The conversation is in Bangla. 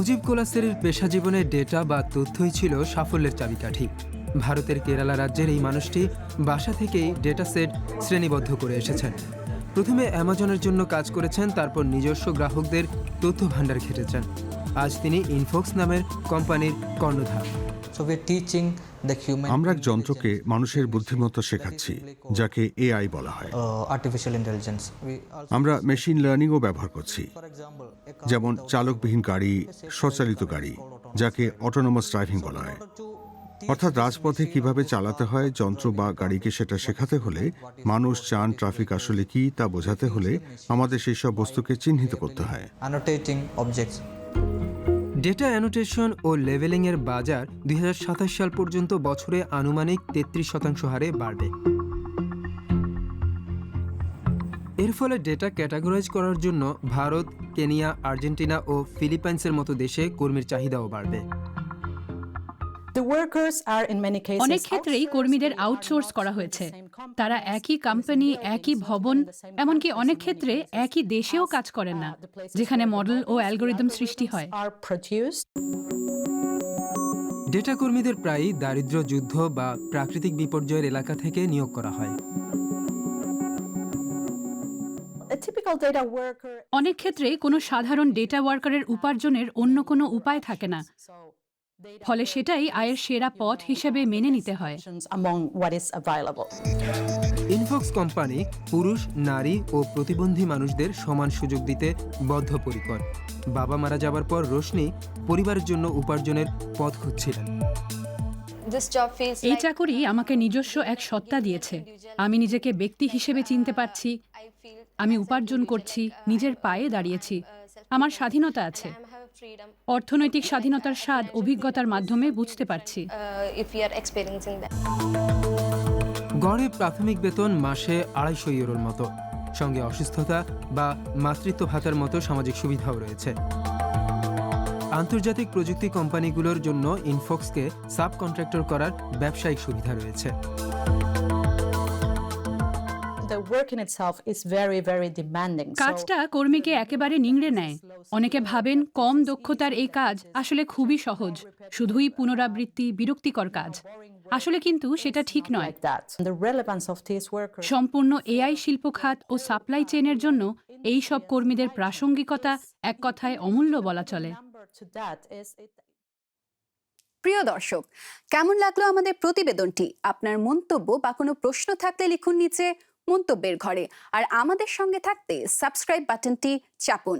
কোলাসেরির পেশা জীবনে ডেটা বা তথ্যই ছিল সাফল্যের চাবিকাঠি। ভারতের কেরালা রাজ্যের এই মানুষটি বাসা থেকেই ডেটা সেট শ্রেণীবদ্ধ করে এসেছেন। প্রথমে অ্যামাজনের জন্য কাজ করেছেন, তারপর নিজস্ব গ্রাহকদের তথ্য ভাণ্ডার ঘেটেছেন। আজ তিনি ইনফোক্স নামের কোম্পানির কর্ণধার। The human আমরা এক যন্ত্রকে মানুষের বুদ্ধিমত্তা শেখাচ্ছি যাকে এআই বলা হয়। Uh, আমরা মেশিন লার্নিংও ব্যবহার করছি যেমন চালকবিহীন গাড়ি স্বচালিত গাড়ি যাকে অটোনোমাস ড্রাইভিং বলা হয়। অর্থাৎ রাজপথে কীভাবে চালাতে হয় যন্ত্র বা গাড়িকে সেটা শেখাতে হলে মানুষ চান ট্রাফিক আসলে কি তা বোঝাতে হলে আমাদের সেই সব বস্তুকে চিহ্নিত করতে হয়. ডেটা অ্যানোটেশন ও লেভেলিংয়ের বাজার দুই হাজার সাতাশ সাল পর্যন্ত বছরে আনুমানিক তেত্রিশ শতাংশ হারে বাড়বে। এর ফলে ডেটা ক্যাটাগরাইজ করার জন্য ভারত, কেনিয়া, আর্জেন্টিনা ও ফিলিপাইন্সের মতো দেশে কর্মীর চাহিদাও বাড়বে। অনেক ক্ষেত্রেই কর্মীদের আউটসোর্স করা হয়েছে। তারা একই কোম্পানি একই ভবন এমনকি অনেক ক্ষেত্রে একই দেশেও কাজ করেন না যেখানে মডেল ও অ্যালগোরিদম সৃষ্টি হয়। ডেটা কর্মীদের প্রায়ই দারিদ্র্য যুদ্ধ বা প্রাকৃতিক বিপর্যয়ের এলাকা থেকে নিয়োগ করা হয়। অনেক ক্ষেত্রে কোনো সাধারণ ডেটা ওয়ার্কারের উপার্জনের অন্য কোনো উপায় থাকে না। ফলে সেটাই আয়ের সেরা পথ হিসেবে মেনে নিতে হয়। ইনফক্স কোম্পানি পুরুষ নারী ও প্রতিবন্ধী মানুষদের সমান সুযোগ দিতে বদ্ধপরিকর। বাবা মারা যাবার পর রোশনি পরিবারের জন্য উপার্জনের পথ খুঁজছিলেন। This এই চাকরি আমাকে নিজস্ব এক সত্তা দিয়েছে। আমি নিজেকে ব্যক্তি হিসেবে চিনতে পারছি। I feel আমি উপার্জন করছি নিজের পায়ে দাঁড়িয়েছি। আমার স্বাধীনতা আছে। অর্থনৈতিক স্বাধীনতার স্বাদ অভিজ্ঞতার মাধ্যমে বুঝতে পারছি। Uh. গড়ে প্রাথমিক বেতন মাসে আড়াইশো ইউরোর মতো। সঙ্গে অসুস্থতা বা মাতৃত্ব ভাতার মতো সামাজিক সুবিধাও রয়েছে। আন্তর্জাতিক প্রযুক্তি কোম্পানিগুলোর জন্য ইনফক্সকে সাব কন্ট্রাক্টর করার ব্যবসায়িক সুবিধা রয়েছে। কাজটা কর্মীকে একেবারে নিংড়ে নেয়। অনেকে ভাবেন কম দক্ষতার এই কাজ আসলে খুবই সহজ শুধুই পুনরাবৃত্তি বিরক্তিকর কাজ। আসলে কিন্তু সেটা ঠিক নয়। সম্পূর্ণ এআই শিল্প খাত ও সাপ্লাই চেইনের জন্য এই সব কর্মীদের প্রাসঙ্গিকতা এক কথায় অমূল্য বলা চলে। প্রিয় দর্শক কেমন লাগল আমাদের প্রতিবেদনটি? আপনার মন্তব্য বা কোনো প্রশ্ন থাকলে লিখুন নিচে মন্তব্যের ঘরে। আর আমাদের সঙ্গে থাকতে সাবস্ক্রাইব বাটনটি চাপুন।